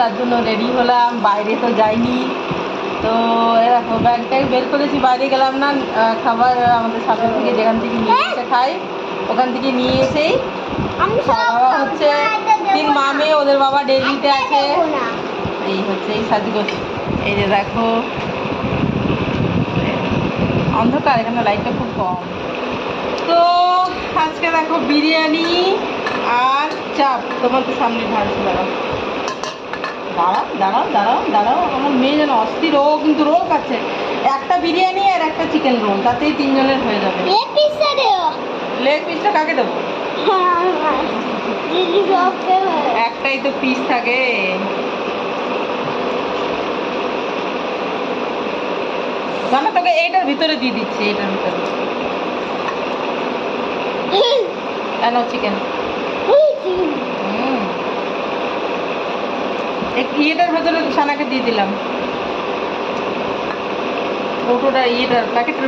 তার জন্য রেডি হলাম বাইরে তো যাইনি। তো এরকম ব্যাগ ট্যাগ বের করেছি বাইরে গেলাম না খাবার আমাদের সামনে থেকে যেখান থেকে নিয়ে এসে খাই ওখান থেকে নিয়ে এসেই দাওয়া হচ্ছে। তিন মামে ওদের বাবা ডেলিতে আছে এই হচ্ছে এই সাজগোজ। এই যে দেখো অন্ধকার এখানে লাইটটা খুব কম। তো আজকে দেখো বিরিয়ানি আর চাপ তোমার তো সামনে ঢালছে দাঁড়াও। দাঁড়াও দাঁড়াও দাঁড়াও দাঁড়াও আমার মেয়ে যেন অস্থির ও কিন্তু রোল খাচ্ছে। একটা বিরিয়ানি আর একটা চিকেন রোল তাতেই তিনজনের হয়ে যাবে। এ পিসে দেও। লেগ পিসটা কাকে দেবো? একটাই তো পিস থাকে। না তোকে এইটার ভিতরে দিয়ে দিচ্ছি এইটার ভিতরে। কেন চিকেন ইয়েটার ভেতরে সানাকে দিয়ে দিলাম। ওটোটা ইয়েটার প্যাকেটের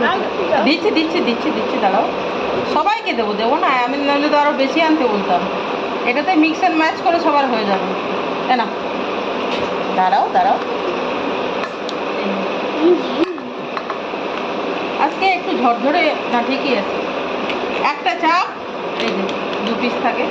দিচ্ছি দিচ্ছি দিচ্ছি দিচ্ছি দাঁড়াও। সবাইকে দেবো দেবো না আমি নাহলে তো আরও বেশি আনতে বলতাম। এটাতে মিক্স অ্যান্ড ম্যাচ করে সবার হয়ে যাবে। তাই না। দাঁড়াও দাঁড়াও। আজকে একটু ঝরঝরে না ঠিকই আছে। একটা চাপ এই যে দু পিস থাকে।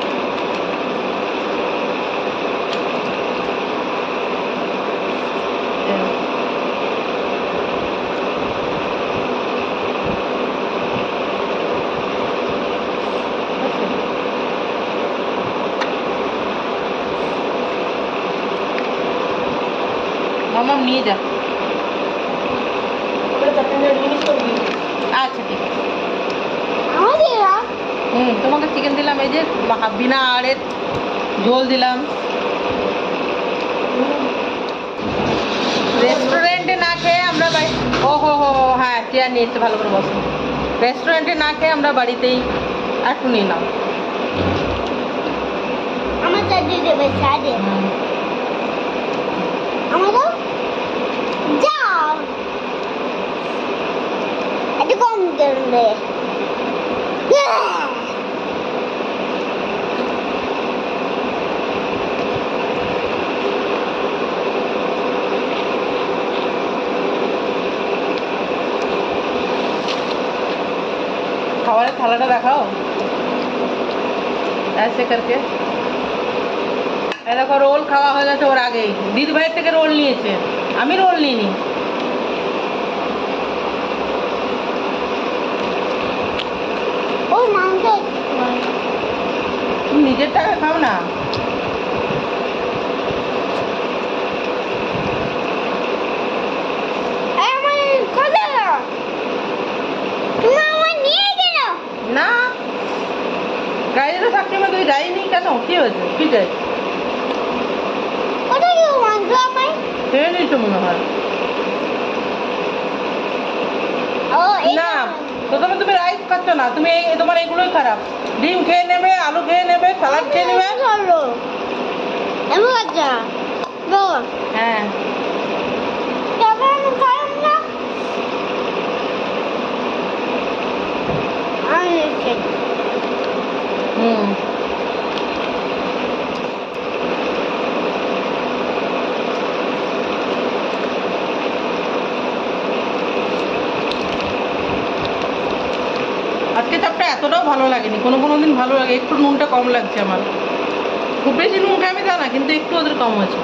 মামাম নিয়ে যা। আচ্ছা ঠিক আছে। হুম তোমাকে চিকেন দিলাম এই যে বিনা আড়ের ঝোল দিলাম। রেস্টুরেন্টে না খেয়ে আমরা বাড়ি ও হো হো হো, হ্যাঁ চেয়ার নিয়ে এসছে ভালো করে বসো। রেস্টুরেন্টে না খেয়ে আমরা বাড়িতেই একটু নিয়ে নাও আমার দেবে আমাদের যাও একটু কম দেবে খাবারের থালাটা দেখাও ऐसे करके এই দেখো রোল খাওয়া হয়ে গেছে ওর আগেই দিদি ভাইয়ের থেকে রোল নিয়েছে আমি রোল নিইনি নিজের টাকা খাও না। না। গাড়িতে থাকতে তুই যাইনি কেন? কি হয়েছে? কি নিয়েছো মনে হয়? না। প্রথমে তুমি রাইস খাচ্ছ না, তুমি এই তোমার এগুলোই খারাপ। ডিম খেয়ে নেবে, আলু খেয়ে নেবে, সালাদ খেয়ে নেবে চলো এমন বাচ্চা বল হ্যাঁ তবে আমি খারাপ না আমি খেয়ে হুম আজকে চাপটা এতটাও ভালো লাগেনি। কোনো কোনো দিন ভালো লাগে। একটু নুনটা কম লাগছে আমার। খুব বেশি নুন আমি তা না, কিন্তু একটু ওদের কম আছে।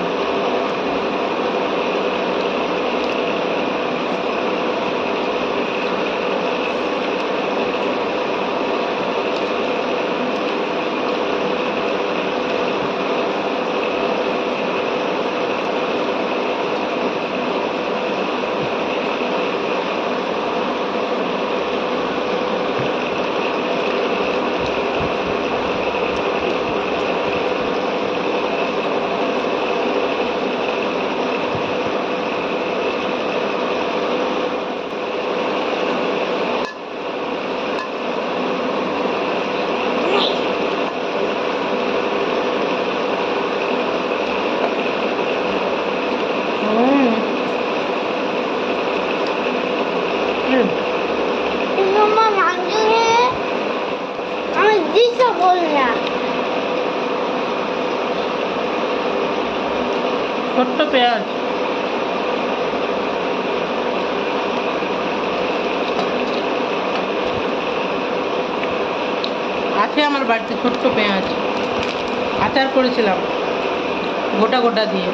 응. 이놈아 나중에 아니 진짜 몰라. 겉도 빼야지. আছে আমার বাড়িতে ছোট্ট পেঁয়াজ আচার করেছিলাম গোটা গোটা দিয়ে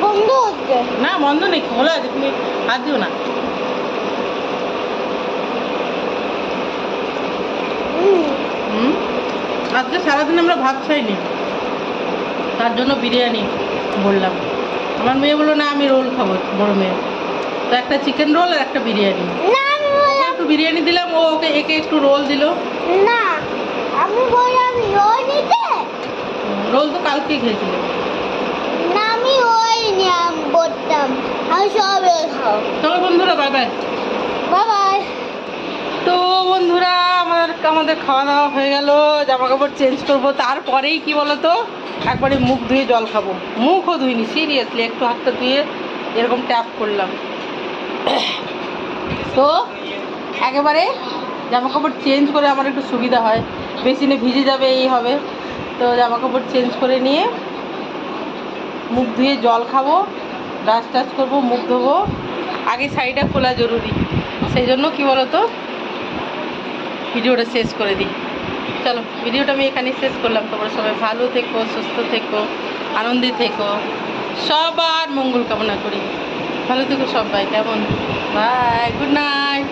বন্ধ হচ্ছে না বন্ধ নেই খোলা আছে তুমি হাত দিও না আজকে সারাদিন আমরা ভাত খাইনি। তার জন্য বিরিয়ানি বললাম। আমার মেয়ে বলল না আমি রোল খাব বড় মেয়ে। তো একটা চিকেন রোল আর একটা বিরিয়ানি। একটু বিরিয়ানি দিলাম ও ওকে একে একটু রোল দিল। না আমি বললাম ওই নিতে? রোল তো কালকেই খেয়েছিল। না আমি ওই নিয়ম বলতাম আমি সবে খাও চলো বন্ধুরা বাই বাই বাই বাই তো বন্ধুরা আমাদের আমাদের খাওয়া দাওয়া হয়ে গেল জামা কাপড় চেঞ্জ করব, তারপরেই কি বলো তো একবারে মুখ ধুয়ে জল খাব। মুখও ধুইনি সিরিয়াসলি একটু হাতটা ধুয়ে এরকম ট্যাপ করলাম। তো একেবারে জামা কাপড় চেঞ্জ করে আমার একটু সুবিধা হয়। বেসিনে ভিজে যাবে, এই হবে। তো জামা কাপড় চেঞ্জ করে নিয়ে মুখ ধুয়ে জল খাব ব্রাশ টাশ করব, মুখ ধোবো। আগে শাড়িটা খোলা জরুরি। সেই জন্য কী বলো তো ভিডিওটা শেষ করে দিই। চলো, ভিডিওটা আমি এখানে শেষ করলাম। তোমরা সবাই ভালো থেকো, সুস্থ থেকো, আনন্দে থেকো। সবার মঙ্গল কামনা করি। ভালো থেকো সবাই, কেমন? বাই